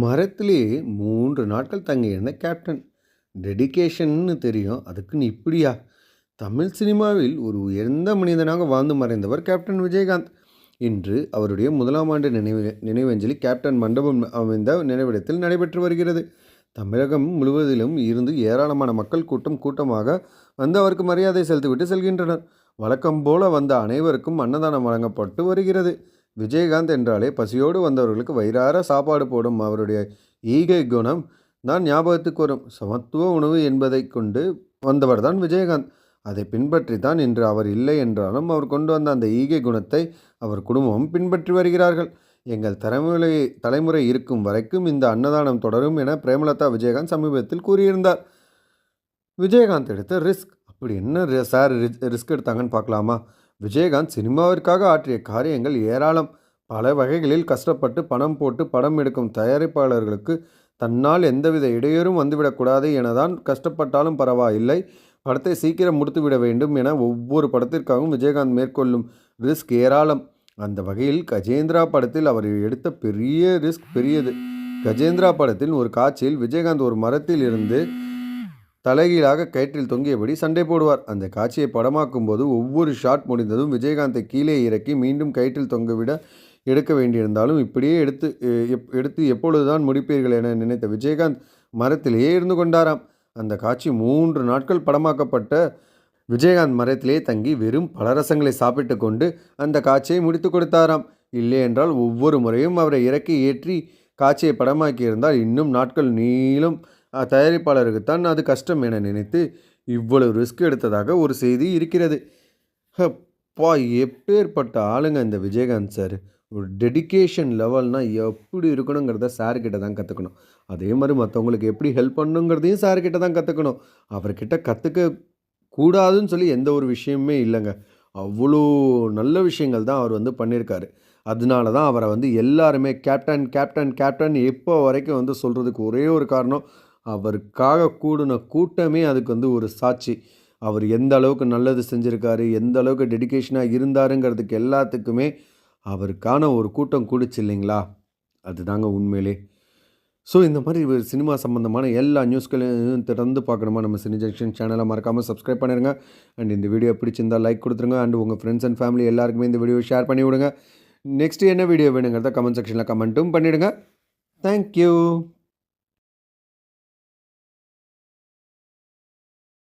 மரத்திலே மூன்று நாட்கள் தங்கியிருந்த கேப்டன் டெடிகேஷன்னு தெரியும். அதுக்குன்னு இப்படியா? தமிழ் சினிமாவில் ஒரு உயர்ந்த மனிதனாக வாழ்ந்து மறைந்தவர் கேப்டன் விஜயகாந்த். இன்று அவருடைய முதலாம் ஆண்டு நினைவு நினைவஞ்சலி கேப்டன் மண்டபம் அமைந்த நினைவிடத்தில் நடைபெற்று வருகிறது. தமிழகம் முழுவதிலும் இருந்து ஏராளமான மக்கள் கூட்டம் கூட்டமாக வந்து அவருக்கு மரியாதை செலுத்திவிட்டு செல்கின்றனர். வழக்கம் போல வந்த அனைவருக்கும் அன்னதானம் வழங்கப்பட்டு வருகிறது. விஜயகாந்த் என்றாலே பசியோடு வந்தவர்களுக்கு வயிறார சாப்பாடு போடும் அவருடைய ஈகை குணம் தான் ஞாபகத்துக்கு வரும். சமத்துவ உணவு என்பதை கொண்டு வந்தவர் தான் விஜயகாந்த். அதை பின்பற்றி தான் இன்று அவர் இல்லை என்றாலும் அவர் கொண்டு வந்த அந்த ஈகை குணத்தை அவர் குடும்பம் பின்பற்றி வருகிறார்கள். எங்கள் தலைமுறை தலைமுறை இருக்கும் வரைக்கும் இந்த அன்னதானம் தொடரும் என பிரேமலதா விஜயகாந்த் சமீபத்தில் கூறியிருந்தார். விஜயகாந்த் எடுத்த ரிஸ்க் இப்படி என்ன ரி- சார் ரிஸ்- ரிஸ்க் எடுத்தாங்கன்னு பார்க்கலாமா? விஜயகாந்த் சினிமாவிற்காக ஆற்றிய காரியங்கள் ஏராளம். பல வகைகளில் கஷ்டப்பட்டு பணம் போட்டு படம் எடுக்கும் தயாரிப்பாளர்களுக்கு தன்னால் எந்தவித இடையூறும் வந்துவிடக்கூடாது என தான் கஷ்டப்பட்டாலும் பரவாயில்லை. படத்தை சீக்கிரம் முடித்துவிட வேண்டும் என ஒவ்வொரு படத்திற்காகவும் விஜயகாந்த் மேற்கொள்ளும் ரிஸ்க் ஏராளம். அந்த வகையில் கஜேந்திரா படத்தில் அவர் எடுத்த பெரிய ரிஸ்க் பெரியது. கஜேந்திரா படத்தில் ஒரு காட்சியில் விஜயகாந்த் ஒரு மரத்தில் இருந்து தலைகீழாக கயிற்றில் தொங்கியபடி சண்டை போடுவார். அந்த காட்சியை படமாக்கும் போது ஒவ்வொரு ஷாட் முடிந்ததும் விஜயகாந்தை கீழே இறக்கி மீண்டும் கயிற்றில் தொங்கவிட எடுக்க வேண்டியிருந்தாலும் இப்படியே எடுத்து எப்- எடுத்து எப்பொழுதுதான் முடிப்பீர்கள் என நினைத்த விஜயகாந்த் மரத்திலேயே இருந்து கொண்டாராம். அந்த காட்சி மூன்று நாட்கள் படமாக்கப்பட்ட விஜயகாந்த் மரத்திலே தங்கி வெறும் பலரசங்களை சாப்பிட்டு கொண்டு அந்த காட்சியை முடித்து கொடுத்தாராம். இல்லை என்றால் ஒவ்வொரு முறையும் அவரை இறக்கி ஏற்றி காட்சியை படமாக்கியிருந்தால் இன்னும் நாட்கள் நீளும் தயாரிப்பாளருக்குத்தான் அது கஷ்டம் என நினைத்து இவ்வளவு ரிஸ்க் எடுத்ததாக ஒரு செய்தி இருக்கிறது. அப்பா எப்பேற்பட்ட ஆளுங்க இந்த விஜயகாந்த் சார் ஒரு டெடிகேஷன் லெவல்னால் எப்படி இருக்கணுங்கிறத சார்கிட்ட தான் கற்றுக்கணும் அதே மாதிரி மற்றவங்களுக்கு எப்படி ஹெல்ப் பண்ணுங்கிறதையும் சார்கிட்ட தான் கற்றுக்கணும் அவர்கிட்ட கற்றுக்க கூடாதுன்னு சொல்லி எந்த ஒரு விஷயமே இல்லைங்க. அவ்வளோ நல்ல விஷயங்கள் தான் அவர் வந்து பண்ணியிருக்காரு. அதனால தான் அவரை வந்து எல்லாருமே கேப்டன் கேப்டன் கேப்டன் இப்போ வரைக்கும் வந்து சொல்கிறதுக்கு ஒரே ஒரு காரணம் அவருக்காக கூடின கூட்டமே அதுக்கு வந்து ஒரு சாட்சி. அவர் எந்த அளவுக்கு நல்லது செஞ்சுருக்காரு எந்த அளவுக்கு டெடிகேஷனாக இருந்தாருங்கிறதுக்கு எல்லாத்துக்குமே அவருக்கான ஒரு கூட்டம் கூடிச்சு இல்லைங்களா? அதுதாங்க உண்மையிலே. ஸோ இந்த மாதிரி சினிமா சம்மந்தமான எல்லா நியூஸ்களையும் திறந்து பார்க்கணுமா? நம்ம சினி ஜங்ஷன் சேனலை மறக்காமல் சப்ஸ்கிரைப் பண்ணிடுங்க அண்ட் இந்த வீடியோ பிடிச்சிருந்தா லைக் கொடுத்துருங்க. அண்ட் உங்கள் ஃப்ரெண்ட்ஸ் அண்ட் ஃபேமிலி எல்லாருக்குமே இந்த வீடியோ ஷேர் பண்ணி விடுங்க. நெக்ஸ்ட் என்ன வீடியோ வேணுங்கிறத கமெண்ட் செக்ஷனில் கமெண்ட்டும் பண்ணிவிடுங்க தேங்க்யூ